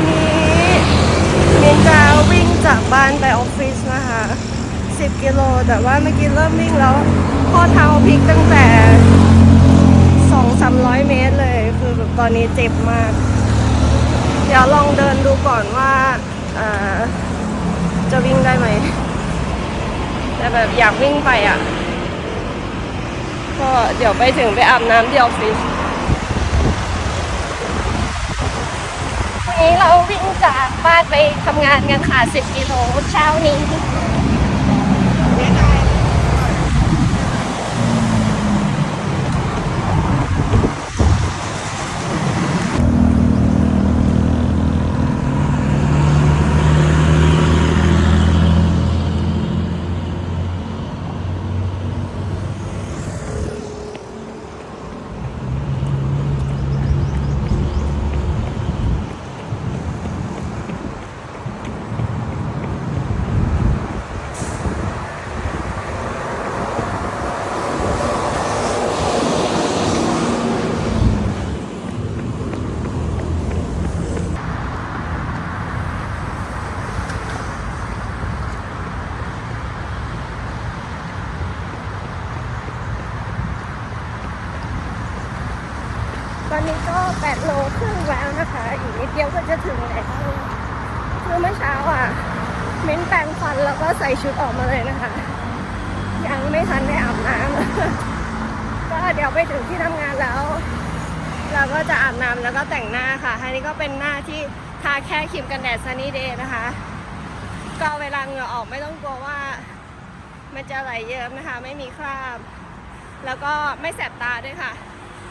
วันนี้มินจะวิ่งจากบ้านไปออฟฟิศนะคะ 10 กิโล แต่ว่าเมื่อกี้เริ่มวิ่งแล้วข้อเท้าพลิกตั้งแต่ 2-300 เมตรเลย คือแบบตอนนี้เจ็บมาก เดี๋ยวลองเดินดูก่อนว่าจะวิ่งได้ไหม แต่แบบอยากวิ่งไปอะ ก็เดี๋ยวไปถึงไปอาบน้ำที่ออฟฟิศ นนี้เราวิ่งจากบ้านไปทำงานกันค่ะ 10 กิโลเช้านี้ นี้ก็8โลครึ่งแล้วนะคะ อีกนิดเดียวก็จะถึงแล้วคือเมื่อเช้าอะมิ้นแปรงฟันแล้วก็ใส่ชุดออกมาเลยนะคะ ยังไม่ทันได้อาบน้ำก็เดี๋ยวไปถึงที่ทำงานแล้ว เราก็จะอาบน้ำแล้วก็แต่งหน้าค่ะอันนี้ก็เป็นหน้าที่ทาแค่ครีมกันแดดซันนี่เดย์นะคะ ก็เวลาเหงื่อออกไม่ต้องกลัวว่า มันจะไหลเยิ้มนะคะ ไม่มีคราบ แล้วก็ไม่แสบตาด้วยค่ะ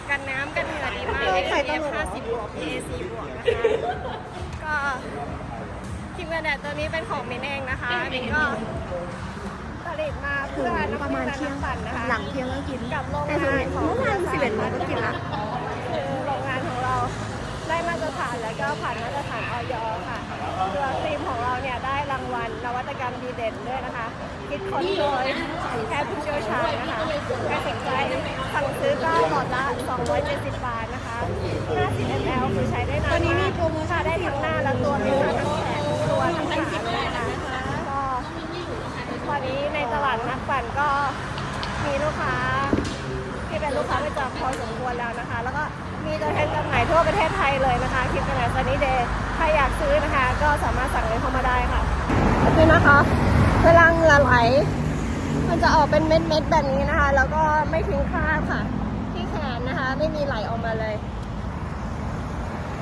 กันน้ำกันเหงื่อดีมาก SPF 50บวก PAC บวกนะคะก็ครีมกันแดดตัวนี้เป็นของมินเองนะคะมินก็ผลิตมาเพื่อน้ำประมาณมันเที่ยงน้ำปั่นนะคะหลังเที่ยงก็กินกับโรงแต่ส่วนงานของเมื่อวานสิบเอ็ดโมงก็กินละคือโรงงานของเราได้มาตรฐานแล้วก็ผ่านมาตรฐานออยค่ะตัวครีมของเราเนี่ยได้รางวัลนวัตกรรมดีเด่นด้วยนะคะ คิดค้นโดยแพทย์ผู้เชี่ยวชาญนะคะใครสนใจ 270 บาทนะคะ 50 ml คือใช้ได้นานตอนนี้มีโปรโมชั่นได้ทั้งหน้าและตัวเป็นทั้งแขนตัวทั้งขาเลยนะคะก็ตอนนี้ในตลาดนักปั่นก็มีลูกค้า ที่เป็นลูกค้าประจำพอสมควรแล้วนะคะ แล้วก็มีตัวแทนจำหน่ายทั่วประเทศไทยเลยนะคะคลิปกันไหนซันนี่เดย์ใครอยากซื้อนะคะ ก็สามารถสั่งเลยเข้ามาได้ค่ะนี่นะคะเวลาเหงื่อไหลมันจะออกเป็นเม็ดๆแบบนี้นะคะ แล้วก็ไม่ทิ้งคราบค่ะ ไม่มีไหลออกมาเลย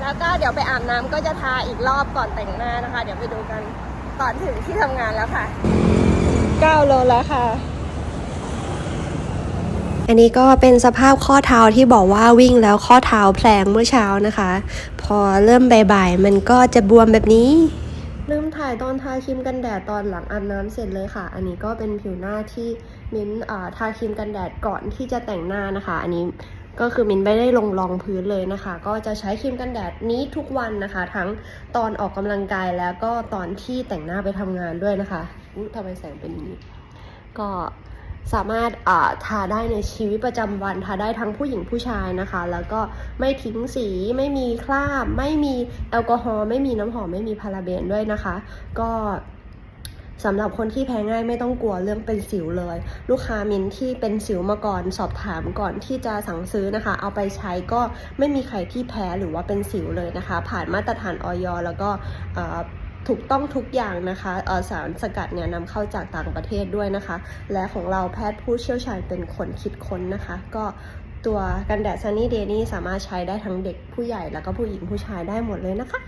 แล้วก็เดี๋ยวไปอาบน้ำก็จะทาอีกรอบก่อนแต่งหน้านะคะ เดี๋ยวไปดูกันตอนถึงที่ทำงานแล้วค่ะ 9 โลแล้วค่ะอันนี้ก็เป็นสภาพข้อเท้าที่บอกว่าวิ่งแล้วข้อเท้าแผลงเมื่อเช้านะคะ พอเริ่มบ่ายๆมันก็จะบวมแบบนี้ ลืมถ่ายตอนทาครีมกันแดดตอนหลังอาบน้ำเสร็จเลยค่ะ อันนี้ก็เป็นผิวหน้าที่มิ้นท์อ่าทาครีมกันแดดก่อนที่จะแต่งหน้านะคะ อันนี้ ก็คือมินไม่ได้ลงรองพื้นเลยนะคะ ก็จะใช้ครีมกันแดดนี้ทุกวันนะคะ ทั้งตอนออกกำลังกายแล้วก็ตอนที่แต่งหน้าไปทำงานด้วยนะคะอุ๊ยทำไมแสงเป็นอย่างนี้ ก็สามารถทาได้ในชีวิตประจำวันทาได้ทั้งผู้หญิงผู้ชายนะคะ แล้วก็ไม่ทิ้งสีไม่มีคราบ ไม่มีแอลกอฮอล์ไม่มีน้ำหอมไม่มีพาราเบนด้วยนะคะ ก็ สำหรับคนที่แพ้ง่ายไม่ต้องกลัวเรื่องเป็นสิวเลย ลูกค้ามินที่เป็นสิวมาก่อน สอบถามก่อนที่จะสั่งซื้อนะคะ เอาไปใช้ก็ไม่มีใครที่แพ้หรือว่าเป็นสิวเลยนะคะ ผ่านมาตรฐานออยแล้วก็ถูกต้องทุกอย่างนะคะสารสกัดเนี่ยนำเข้าจากต่างประเทศด้วยนะคะ และของเราแพทย์ผู้เชี่ยวชาญเป็นคนคิดค้นนะคะ ก็ตัวกันแดดซันนี่เดย์นี่สามารถใช้ได้ทั้งเด็กผู้ใหญ่แล้วก็ผู้หญิงผู้ชายได้หมดเลยนะคะ